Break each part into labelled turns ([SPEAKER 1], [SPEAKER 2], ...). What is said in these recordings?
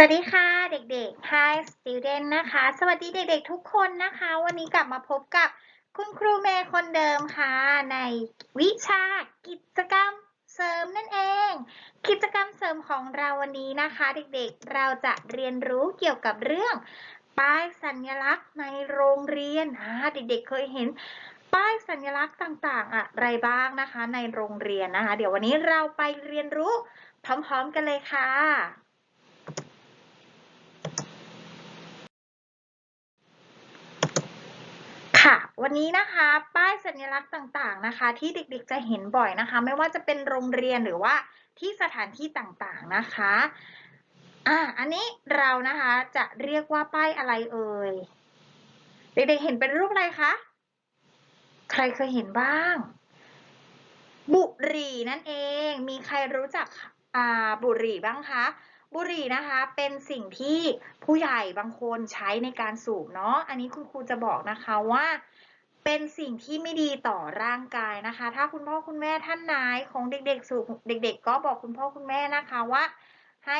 [SPEAKER 1] สวัสดีค่ะเด็กๆ Hi student นะคะ สวัสดีเด็กๆทุกคนนะคะ วันนี้กลับมาพบกับคุณครูเมย์คนเดิมค่ะ ในวิชากิจกรรมเสริมนั่นเอง กิจกรรมเสริมของเราวันนี้นะคะ เด็กๆ เราจะเรียนรู้เกี่ยวกับเรื่อง ป้ายสัญลักษณ์ในโรงเรียนอ่าเด็กๆ เคยเห็นป้ายสัญลักษณ์ต่างๆ อะไรบ้างนะคะ ในโรงเรียนนะคะ เดี๋ยววันนี้เราไปเรียนรู้พร้อมๆกันเลยค่ะ ค่ะ วันนี้นะคะป้ายสัญลักษณ์ต่างๆนะคะ ที่เด็กๆจะเห็นบ่อยนะคะ ไม่ว่าจะเป็นโรงเรียนหรือว่าที่สถานที่ต่างๆนะคะอ่าอันนี้เรานะคะจะเรียกว่าป้ายอะไรเอ่ยเด็กๆเห็นเป็นรูปอะไรคะใครเคยเห็นบ้าง บุหรี่นั่นเอง มีใครรู้จักอ่าบุหรี่บ้างคะ บุหรี่นะคะเป็นสิ่งที่ผู้ใหญ่บางคนใช้ในการสูบเนาะอันนี้คุณครูจะบอกนะคะว่า เป็นสิ่งที่ไม่ดีต่อร่างกายนะคะ ถ้าคุณพ่อคุณแม่ท่านไหนของเด็กๆสูบเด็ก ๆ ก็บอกคุณพ่อคุณแม่นะคะว่า ให้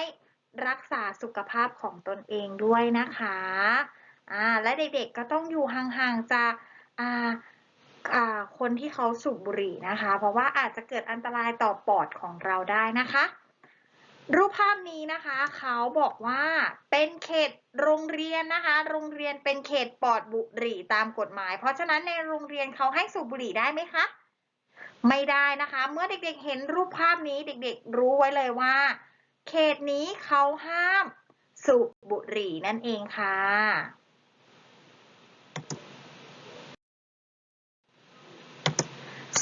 [SPEAKER 1] รักษาสุขภาพของตนเองด้วยนะคะอ่าและเด็กๆก็ต้องอยู่ห่างๆจากอ่าคนที่เขาสูบบุหรี่นะคะ เพราะว่าอาจจะเกิดอันตรายต่อปอดของเราได้นะคะ รูปภาพนี้นะคะเขาบอกว่าเป็นเขตโรงเรียนนะคะ โรงเรียนเป็นเขตปลอดบุหรี่ตามกฎหมาย เพราะฉะนั้นในโรงเรียนเขาให้สูบบุหรี่ได้ไหมคะ ไม่ได้นะคะ เมื่อเด็กๆเห็นรูปภาพนี้เด็กๆ รู้ไว้เลยว่า เขตนี้เขาห้ามสูบบุหรี่นั่นเองค่ะ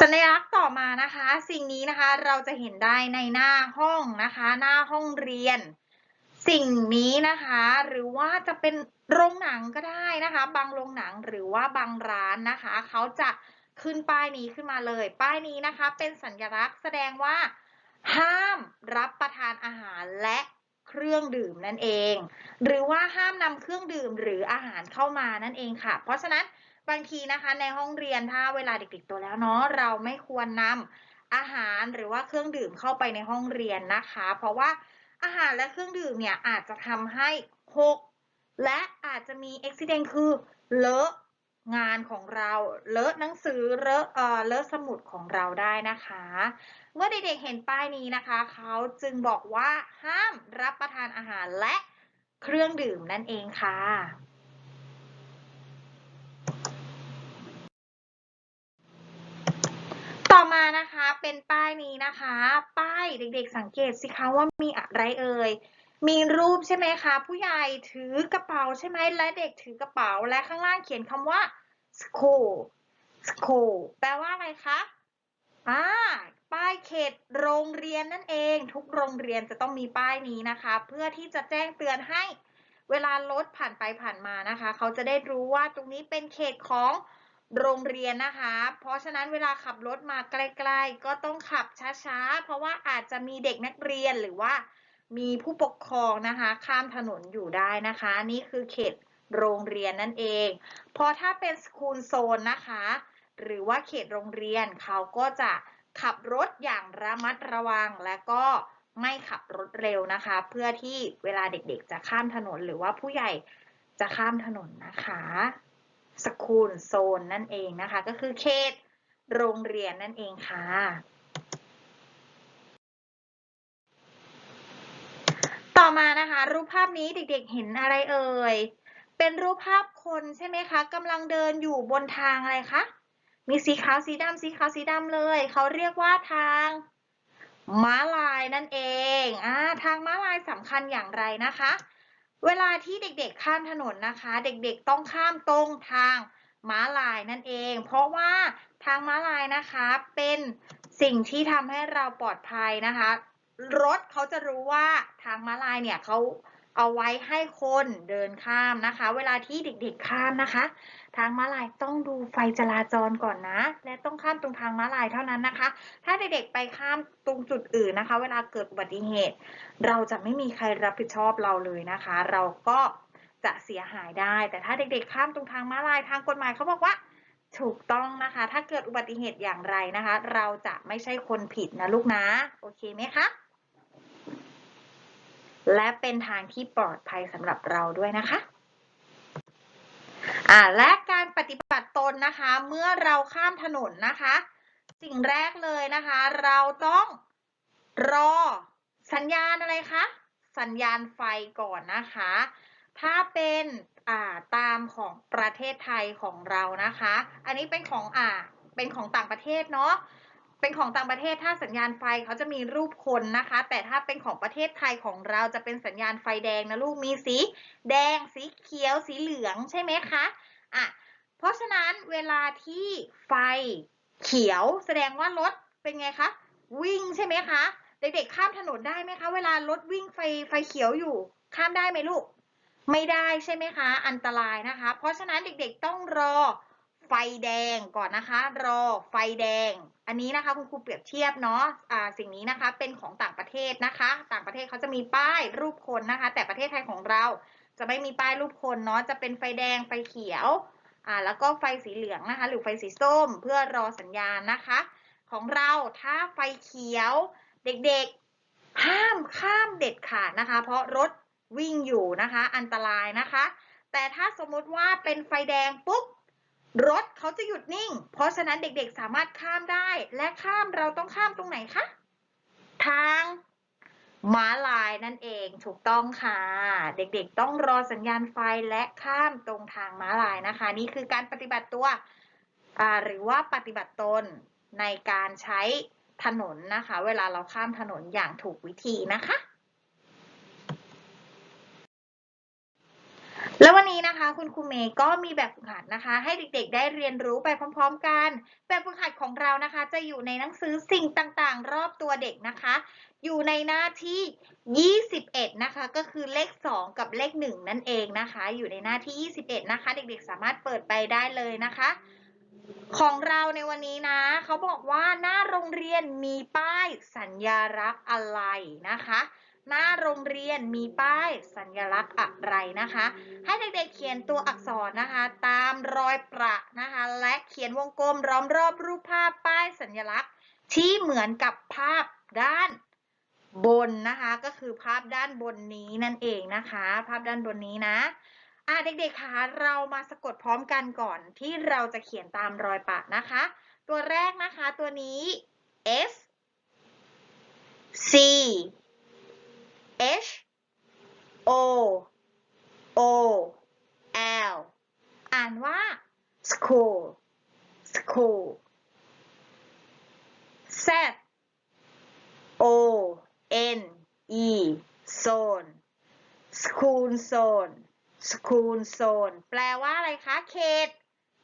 [SPEAKER 1] สัญลักษณ์ต่อมานะคะ สิ่งนี้นะคะเราจะเห็นได้ในหน้าห้องนะคะ หน้าห้องเรียน สิ่งนี้นะคะ หรือว่าจะเป็นโรงหนังก็ได้นะคะ บางโรงหนังหรือว่าบางร้านนะคะ เขาจะขึ้นป้ายนี้ขึ้นมาเลย ป้ายนี้นะคะ เป็นสัญลักษณ์แสดงว่า ห้ามรับประทานอาหารและเครื่องดื่มนั่นเอง หรือว่าห้ามนำเครื่องดื่มหรืออาหารเข้ามานั่นเองค่ะ เพราะฉะนั้น บางทีนะคะในห้องเรียนถ้าเวลาเด็กๆโตแล้วเนาะเราไม่ควรนำอาหารหรือว่าเครื่องดื่มเข้าไปในห้องเรียนนะคะ เพราะว่าอาหารและเครื่องดื่มเนี่ยอาจจะทำให้หกและอาจจะมีอุบิเหตุคือเลอะงานของเราเลอะหนังสือเลอะเอ่อเลอะสมุดของเราได้นะคะ เมื่อเด็กๆเห็นป้ายนี้นะคะ เขาจึงบอกว่าห้ามรับประทานอาหารและเครื่องดื่มนั่นเองค่ะ ต่อมานะคะ เป็นป้ายนี้นะคะ ป้ายเด็กๆสังเกตสิคะว่ามีอะไรเอ่ยมีรูปใช่ไหมคะ ผู้ใหญ่ถือกระเป๋าใช่ไหมและเด็กถือกระเป๋าและข้างล่างเขียนคำว่า school school แปลว่าอะไรคะอ่าป้ายเขตโรงเรียนนั่นเอง ทุกโรงเรียนจะต้องมีป้ายนี้นะคะ เพื่อที่จะแจ้งเตือนให้เวลารถผ่านไปผ่านมานะคะ เขาจะได้รู้ว่าตรงนี้เป็นเขตของ โรงเรียนนะคะ เพราะฉะนั้นเวลาขับรถมาใกล้ ๆ ก็ต้องขับช้าๆ เพราะว่าอาจจะมีเด็กนักเรียนหรือว่ามีผู้ปกครองนะคะ ข้ามถนนอยู่ได้นะคะ นี่คือเขตโรงเรียนนั่นเอง พอถ้าเป็นสคูลโซนนะคะ หรือว่าเขตโรงเรียนเขาก็จะขับรถอย่างระมัดระวังและก็ไม่ขับรถเร็วนะคะ เพื่อที่เวลาเด็กๆ จะข้ามถนนหรือว่าผู้ใหญ่จะข้ามถนนนะคะ สคูลโซนนั่นเองนะคะ ก็คือเขตโรงเรียนนั่นเองค่ะ ต่อมานะคะ รูปภาพนี้เด็กๆเห็นอะไรเอ่ย เป็นรูปภาพคนใช่ไหมคะกำลังเดินอยู่บนทางอะไรคะ มีสีขาวสีดำสีขาวสีดำเลย เขาเรียกว่าทางม้าลายนั่นเองอ่าทางม้าลายสำคัญอย่างไรนะคะ เวลาที่เด็กๆข้ามถนนนะคะ เด็กๆต้องข้ามตรงทางม้าลายนั่นเอง เพราะว่าทางม้าลายนะคะเป็นสิ่งที่ทำให้เราปลอดภัยนะคะ รถเขาจะรู้ว่าทางม้าลายเนี่ยเขา เอาไว้ให้คนเดินข้ามนะคะ เวลาที่เด็กๆข้ามนะคะ ทางม้าลายต้องดูไฟจราจรก่อนนะ และต้องข้ามตรงทางม้าลายเท่านั้นนะคะ ถ้าเด็กๆไปข้ามตรงจุดอื่นนะคะ เวลาเกิดอุบัติเหตุ เราจะไม่มีใครรับผิดชอบเราเลยนะคะ เราก็จะเสียหายได้ แต่ถ้าเด็กๆ ข้ามตรงทางม้าลายทางกฎหมายเขาบอกว่าถูกต้องนะคะ ถ้าเกิดอุบัติเหตุอย่างไรนะคะ เราจะไม่ใช่คนผิดนะลูกนะ โอเคไหมคะ และเป็นทางที่ปลอดภัยสำหรับเราด้วยนะคะอ่าและการปฏิบัติตนนะคะ เมื่อเราข้ามถนนนะคะ สิ่งแรกเลยนะคะ เราต้องรอสัญญาณอะไรคะ สัญญาณไฟก่อนนะคะ ถ้าเป็นอ่าตามของประเทศไทยของเรานะคะ อันนี้เป็นของอ่าเป็นของต่างประเทศเนาะ เป็นของต่างประเทศถ้าสัญญาณไฟเขาจะมีรูปคนนะคะ แต่ถ้าเป็นของประเทศไทยของเราจะเป็นสัญญาณไฟแดงนะลูกมีสี แดง สีเขียว สีเหลืองใช่ไหมคะอะเพราะฉะนั้นเวลาที่ไฟเขียวแสดงว่ารถเป็นไงคะวิ่งใช่ไหมคะ เด็กๆข้ามถนนได้ไหมคะ เวลารถวิ่งไฟไฟเขียวอยู่ ข้ามได้ไหมลูก ไม่ได้ใช่ไหมคะ อันตรายนะคะ เพราะฉะนั้นเด็กๆต้องรอ ไฟแดงก่อนนะคะ รอไฟแดง อันนี้นะคะคุณครูเปรียบเทียบเนาะอ่าสิ่งนี้นะคะเป็นของต่างประเทศนะคะ ต่างประเทศเขาจะมีป้ายรูปคนนะคะ แต่ประเทศไทยของเราจะไม่มีป้ายรูปคนเนาะจะเป็นไฟแดงไฟเขียวอ่าแล้วก็ไฟสีเหลืองนะคะ หรือไฟสีส้มเพื่อรอสัญญาณนะคะ ของเราถ้าไฟเขียวเด็กๆห้ามข้ามเด็ดขาดนะคะ เพราะรถวิ่งอยู่นะคะ อันตรายนะคะ แต่ถ้าสมมุติว่าเป็นไฟแดงปุ๊บ รถเขาจะหยุดนิ่ง เพราะฉะนั้นเด็กๆสามารถข้ามได้ และข้ามเราต้องข้ามตรงไหนคะ ทางม้าลายนั่นเองถูกต้องค่ะ เด็กๆ ต้องรอสัญญาณไฟและข้ามตรงทางม้าลายนะคะ นี่คือการปฏิบัติตัวหรือว่าปฏิบัติตนในการใช้ถนนนะคะ เวลาเราข้ามถนนอย่างถูกวิธีนะคะ แล้ววันนี้นะคะคุณครูเมย์ก็มีแบบฝึกหัดนะคะ ให้เด็กๆ ได้เรียนรู้ไปพร้อมๆกัน แบบฝึกหัดของเรานะคะ จะอยู่ในหนังสือสิ่งต่างๆ รอบตัวเด็กนะคะ อยู่ในหน้าที่ 21 นะคะ ก็คือเลข 2 กับเลข 1 นั่นเองนะคะ อยู่ในหน้าที่ 21 นะคะ เด็กๆ สามารถเปิดไปได้เลยนะคะ ของเราในวันนี้นะเขาบอกว่าหน้าโรงเรียนมีป้ายสัญลักษณ์อะไรนะคะ หน้าโรงเรียนมีป้ายสัญลักษณ์อะไรนะคะ ให้เด็กๆเขียนตัวอักษรนะคะ ตามรอยประนะคะ และเขียนวงกลมล้อมรอบรูปภาพป้ายสัญลักษณ์ ที่เหมือนกับภาพด้านบนนะคะ ก็คือภาพด้านบนนี้นั่นเองนะคะ ภาพด้านบนนี้นะอะเด็กๆคะเรามาสะกดพร้อมกันก่อนที่เราจะเขียนตามรอยปะนะคะ ตัวแรกนะคะตัวนี้ S C O O L อ่านว่า school school Z O N E zone school zone school zone แปลว่าอะไรคะ เขต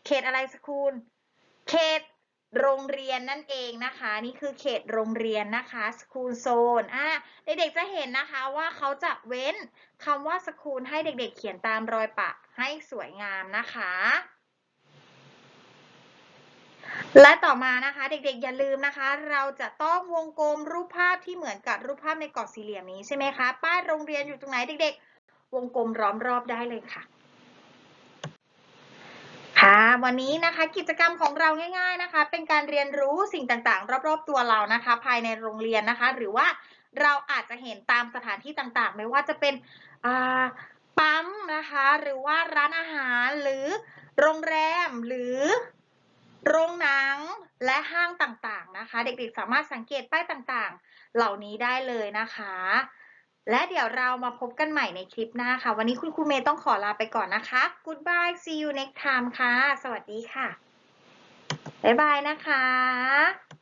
[SPEAKER 1] เขตอะไร school เขต โรงเรียนนั่นเองนะคะ นี่คือเขตโรงเรียนนะคะ school zone อะเด็กๆจะเห็นนะคะว่าเขาจะเว้นคำว่า school ให้เด็กๆ เขียนตามรอยปะให้สวยงามนะคะ และต่อมานะคะเด็กๆอย่าลืมนะคะ เราจะต้องวงกลมรูปภาพที่เหมือนกับรูปภาพในกรอบสี่เหลี่ยมนี้ใช่ไหมคะป้ายโรงเรียนอยู่ตรงไหนเด็กๆ วงกลมล้อมรอบได้เลยค่ะ ค่ะ วันนี้นะคะกิจกรรมของเราง่ายๆนะคะ เป็นการเรียนรู้สิ่งต่างๆ รอบๆตัวเรานะคะ ภายในโรงเรียนนะคะ หรือว่าเราอาจจะเห็นตามสถานที่ต่างๆ ไม่ว่าจะเป็นปั๊มนะคะ หรือว่าร้านอาหารหรือโรงแรมหรือโรงหนังและห้างต่างๆนะคะ เด็กๆสามารถสังเกตป้ายต่างๆ เหล่านี้ได้เลยนะคะ และเดี๋ยวเรามาพบกันใหม่ในคลิปหน้าค่ะ วันนี้คุณครูเมย์ต้องขอลาไปก่อนนะคะ Goodbye see you next time ค่ะ สวัสดีค่ะ บ๊ายบายนะคะ